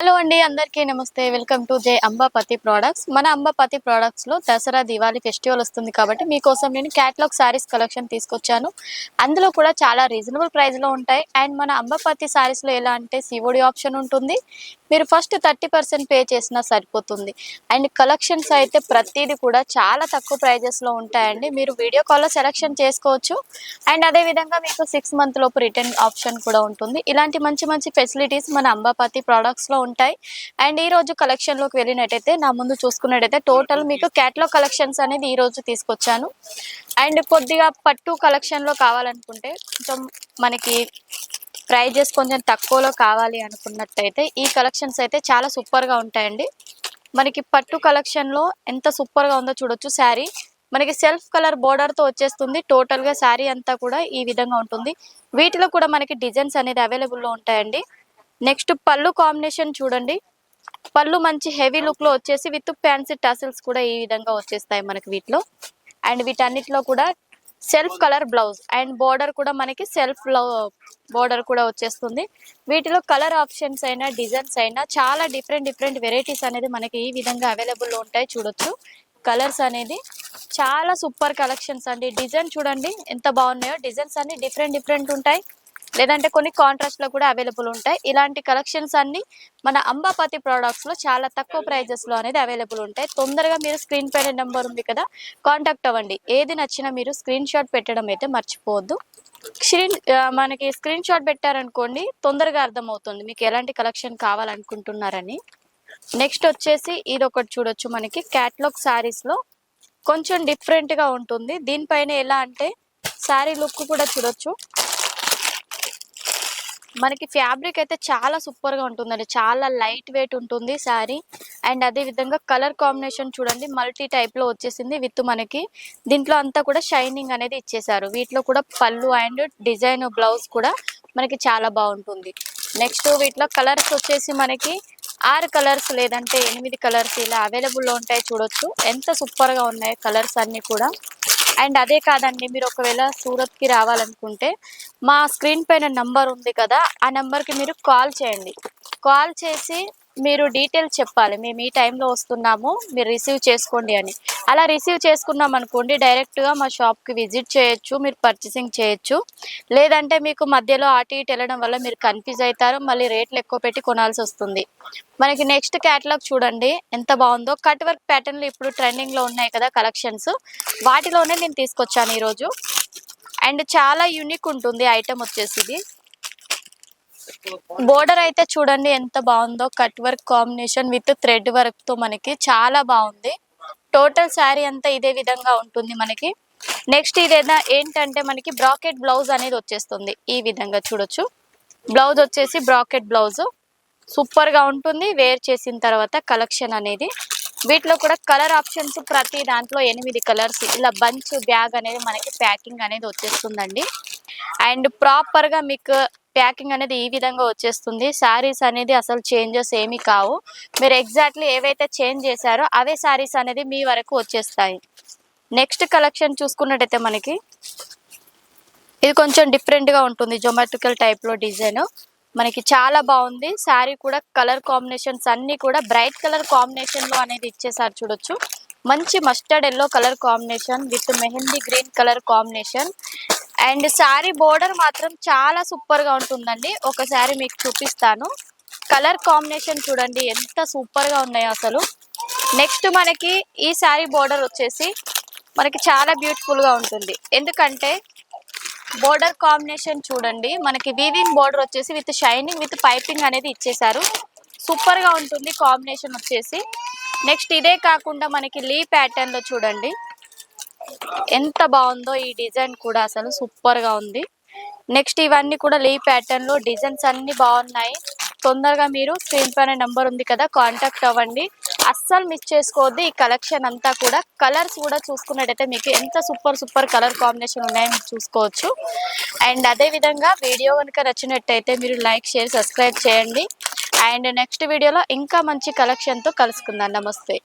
Hello అండి అందరికీ నమస్తే. Welcome to J Ambapati products. మన అంబాపతి ప్రోడక్ట్స్లో దసరా దివాళీ ఫెస్టివల్ వస్తుంది కాబట్టి మీకోసం నేను క్యాట్లాగ్ సారీస్ కలెక్షన్ తీసుకొచ్చాను. అందులో కూడా చాలా రీజనబుల్ ప్రైస్లో ఉంటాయి. అండ్ మన అంబాపతి సారీస్లో ఎలా అంటే సివోడి ఆప్షన్ ఉంటుంది. మీరు ఫస్ట్ థర్టీ పర్సెంట్ పే చేసినా సరిపోతుంది. అండ్ కలెక్షన్స్ అయితే ప్రతిదీ కూడా చాలా తక్కువ ప్రైజెస్లో ఉంటాయండి. మీరు వీడియో కాల్లో సెలెక్షన్ చేసుకోవచ్చు. అండ్ అదే విధంగా మీకు సిక్స్ మంత్ లోపు రిటర్న్ ఆప్షన్ కూడా ఉంటుంది. ఇలాంటి మంచి మంచి ఫెసిలిటీస్ మన అంబాపతి ప్రోడక్ట్స్లో ఉంటాయి. అండ్ ఈ రోజు వెళ్ళినట్టయితే నా ముందు చూసుకున్నట్టయితే టోటల్ మీకు క్యాట్లాగ్ కలెక్షన్స్ అనేది ఈరోజు తీసుకొచ్చాను. అండ్ కొద్దిగా పట్టు కలెక్షన్లో కావాలనుకుంటే కొంచెం మనకి ప్రైజెస్ కొంచెం తక్కువలో కావాలి అనుకున్నట్టయితే ఈ కలెక్షన్స్ అయితే చాలా సూపర్గా ఉంటాయండి. మనకి పట్టు కలెక్షన్లో ఎంత సూపర్గా ఉందో చూడొచ్చు. శారీ మనకి సెల్ఫ్ కలర్ బోర్డర్తో వచ్చేస్తుంది. టోటల్గా శారీ అంతా కూడా ఈ విధంగా ఉంటుంది. వీటిలో కూడా మనకి డిజైన్స్ అనేది అవైలబుల్లో ఉంటాయండి. నెక్స్ట్ పళ్ళు కాంబినేషన్ చూడండి. పళ్ళు మంచి హెవీ లుక్లో వచ్చేసి విత్ ఫ్యాన్సీ టసిల్స్ కూడా ఈ విధంగా వచ్చేస్తాయి మనకి వీటిలో. అండ్ వీటన్నిటిలో కూడా self colour blouse and border కూడా మనకి సెల్ఫ్ బోర్డర్ కూడా వచ్చేస్తుంది. వీటిలో కలర్ ఆప్షన్స్ అయినా డిజైన్స్ అయినా చాలా డిఫరెంట్ డిఫరెంట్ వెరైటీస్ అనేది మనకి ఈ విధంగా అవైలబుల్లో ఉంటాయి చూడొచ్చు. కలర్స్ అనేది చాలా సూపర్ కలెక్షన్స్ అండి. డిజైన్ చూడండి ఎంత బాగున్నాయో. డిజైన్స్ అన్ని డిఫరెంట్ డిఫరెంట్ ఉంటాయి. లేదంటే కొన్ని కాంట్రాస్ట్లో కూడా అవైలబుల్ ఉంటాయి. ఇలాంటి కలెక్షన్స్ అన్ని మన అంబాపతి ప్రొడక్ట్స్లో చాలా తక్కువ ప్రైజెస్లో అనేది అవైలబుల్ ఉంటాయి. తొందరగా మీరు స్క్రీన్ పైన నెంబర్ ఉంది కదా కాంటాక్ట్ అవ్వండి. ఏది నచ్చినా మీరు స్క్రీన్ షాట్ పెట్టడం అయితే మర్చిపోవద్దు. స్క్రీన్ మనకి స్క్రీన్ షాట్ పెట్టారనుకోండి తొందరగా అర్థమవుతుంది మీకు ఎలాంటి కలెక్షన్ కావాలనుకుంటున్నారని. నెక్స్ట్ వచ్చేసి ఇది ఒకటి చూడొచ్చు మనకి క్యాట్లాగ్ శారీస్లో కొంచెం డిఫరెంట్గా ఉంటుంది. దీనిపైన ఎలా అంటే శారీ లుక్ కూడా చూడొచ్చు. మనకి ఫ్యాబ్రిక్ అయితే చాలా సూపర్గా ఉంటుందండి. చాలా లైట్ వెయిట్ ఉంటుంది శారీ. అండ్ అదే విధంగా కలర్ కాంబినేషన్ చూడండి. మల్టీ టైప్లో వచ్చేసింది విత్ మనకి. దీంట్లో అంతా కూడా షైనింగ్ అనేది ఇచ్చేసారు వీటిలో కూడా పళ్ళు అండ్ డిజైన్ బ్లౌజ్ కూడా మనకి చాలా బాగుంటుంది. నెక్స్ట్ వీటిలో కలర్స్ వచ్చేసి మనకి ఆరు కలర్స్ లేదంటే ఎనిమిది కలర్స్ ఇలా అవైలబుల్లో ఉంటాయి చూడొచ్చు. ఎంత సూపర్గా ఉన్నాయి కలర్స్ అన్నీ కూడా. అండ్ అదే కాదండి మీరు ఒకవేళ సూరత్కి రావాలనుకుంటే మా స్క్రీన్ పైన నంబర్ ఉంది కదా ఆ నెంబర్కి మీరు కాల్ చేయండి. కాల్ చేసి మీరు డీటెయిల్స్ చెప్పాలి. మేము ఈ టైంలో వస్తున్నాము. మీరు రిసీవ్ చేసుకోండి అని. అలా రిసీవ్ చేసుకున్నాం అనుకోండి డైరెక్ట్గా మా షాప్కి విజిట్ చేయొచ్చు మీరు పర్చేసింగ్ చేయొచ్చు. లేదంటే మీకు మధ్యలో అటు ఇటు వెళ్ళడం వల్ల మీరు కన్ఫ్యూజ్ అవుతారు మళ్ళీ రేట్లు ఎక్కువ పెట్టి కొనాల్సి వస్తుంది. మనకి నెక్స్ట్ క్యాటలాగ్ చూడండి ఎంత బాగుందో. కట్ వర్క్ ప్యాటర్న్లు ఇప్పుడు ట్రెండింగ్లో ఉన్నాయి కదా కలెక్షన్స్. వాటిలోనే నేను తీసుకొచ్చాను ఈరోజు. అండ్ చాలా యూనిక్ ఉంటుంది ఐటమ్ వచ్చేసి ఇది. బోర్డర్ అయితే చూడండి ఎంత బాగుందో. Cut work combination with thread వర్క్తో మనకి చాలా బాగుంది. టోటల్ శారీ అంతా ఇదే విధంగా ఉంటుంది మనకి. నెక్స్ట్ ఇదేదా ఏంటంటే మనకి బ్రాకెట్ బ్లౌజ్ అనేది వచ్చేస్తుంది. ఈ విధంగా చూడొచ్చు. బ్లౌజ్ వచ్చేసి బ్రాకెట్ బ్లౌజ్ సూపర్గా ఉంటుంది. వేర్ చేసిన తర్వాత కలెక్షన్ అనేది. వీటిలో కూడా కలర్ ఆప్షన్స్ ప్రతి దాంట్లో ఎనిమిది కలర్స్ ఇలా బంచ్ బ్యాగ్ అనేది మనకి ప్యాకింగ్ అనేది వచ్చేస్తుందండి. అండ్ ప్రాపర్గా మీకు ప్యాకింగ్ అనేది ఈ విధంగా వచ్చేస్తుంది. శారీస్ అనేది అసలు చేంజెస్ ఏమీ కావు. మీరు ఎగ్జాక్ట్లీ ఏవైతే చేంజ్ చేశారో అవే శారీస్ అనేది మీ వరకు వచ్చేస్తాయి. నెక్స్ట్ కలెక్షన్ చూసుకున్నట్టయితే మనకి ఇది కొంచెం డిఫరెంట్గా ఉంటుంది. జొమాటికల్ టైప్లో డిజైన్. మనకి చాలా బాగుంది. శారీ కూడా కలర్ కాంబినేషన్స్ అన్ని కూడా బ్రైట్ కలర్ కాంబినేషన్లో అనేది ఇచ్చేసారు చూడొచ్చు. మంచి mustard yellow colour combination with mehndi green colour combination. And sari border మాత్రం చాలా సూపర్గా ఉంటుందండి. ఒకసారి మీకు చూపిస్తాను. కలర్ కాంబినేషన్ చూడండి ఎంత సూపర్గా ఉన్నాయో అసలు. నెక్స్ట్ మనకి ఈ శారీ బోర్డర్ వచ్చేసి మనకి చాలా బ్యూటిఫుల్గా ఉంటుంది. ఎందుకంటే బోర్డర్ కాంబినేషన్ చూడండి మనకి వీవింగ్ బోర్డర్ వచ్చేసి విత్ షైనింగ్ విత్ పైపింగ్ అనేది ఇచ్చేసారు సూపర్గా ఉంటుంది కాంబినేషన్ వచ్చేసి. నెక్స్ట్ ఇదే కాకుండా మనకి లీ ప్యాటర్న్లో చూడండి. ఎంత బాగుందో ఈ డిజైన్ కూడా అసలు సూపర్గా ఉంది. నెక్స్ట్ ఇవన్నీ కూడా లీ ప్యాటర్న్లో డిజైన్స్ అన్నీ బాగున్నాయి. తొందరగా మీరు స్క్రీన్ పైన నెంబర్ ఉంది కదా కాంటాక్ట్ అవ్వండి. అస్సలు మిస్ చేసుకోవద్దు ఈ కలెక్షన్ అంతా కూడా. కలర్స్ కూడా చూసుకున్నట్టయితే మీకు ఎంత సూపర్ సూపర్ కలర్ కాంబినేషన్ ఉన్నాయో మీరు చూసుకోవచ్చు. అండ్ అదే విధంగా వీడియో కనుక నచ్చినట్టయితే మీరు లైక్ షేర్ సబ్స్క్రైబ్ చేయండి. అండ్ నెక్స్ట్ వీడియోలో ఇంకా మంచి కలెక్షన్తో కలుసుకుందాం. నమస్తే.